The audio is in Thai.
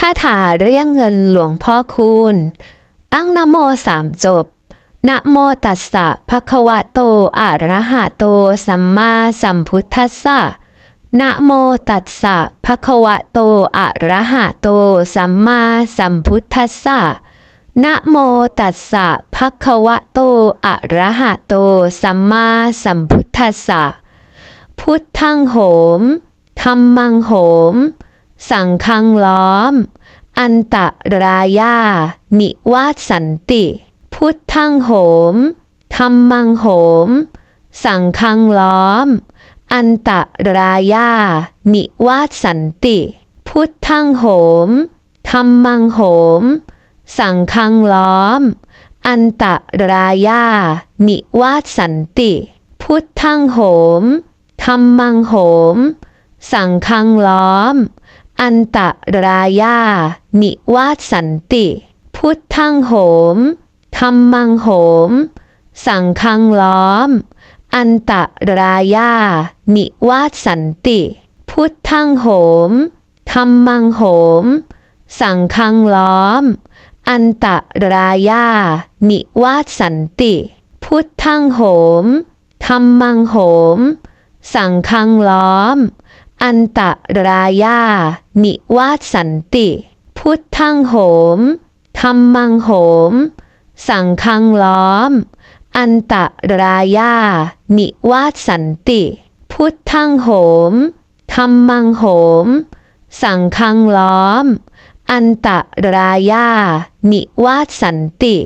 คาถาเรียกเงินหลวงพ่อคูณอังนะโมสามจบนะโมตัสสะภะคะวะโตอะระหะโต สัมมาสัมพุทธัสสะนะโมตัสสะภะคะวะโตอะระหะโต สัมมาสัมพุทธัสสะนะโมตัสสะภะคะวะโตอะระหะโต สัมมาสัมพุทธัสสะพุทธังโหมธรรมังโหม สังฆังล้อม อันตรายา นิวาสันติ พุทธังโหมธรรมังโหม สังฆังล้อม อันตรายา นิวาสันติ พุทธังโหมธรรมังโหม สังฆังล้อม อันตรายา นิวาสันติ พุทธังโหมธรรมังโหม สังฆังล้อม อันตรายา นิวาสันติ พุทธังโหมธรรมังโหม สังฆังล้อม อันตรายา นิวาสันติ พุทธังโหมธรรมังโหม สังฆังล้อม อันตรายา นิวาสันติ พุทธังโหมธรรมังโหม สังฆังล้อม อันตรายา นิวาสันติ พุทธังโหมธรรมังโหม สังฆังล้อม อันตรายา นิวาสันติ พุทธังโหมธรรมังโหม สังฆังล้อม อันตรายา นิวาสันติ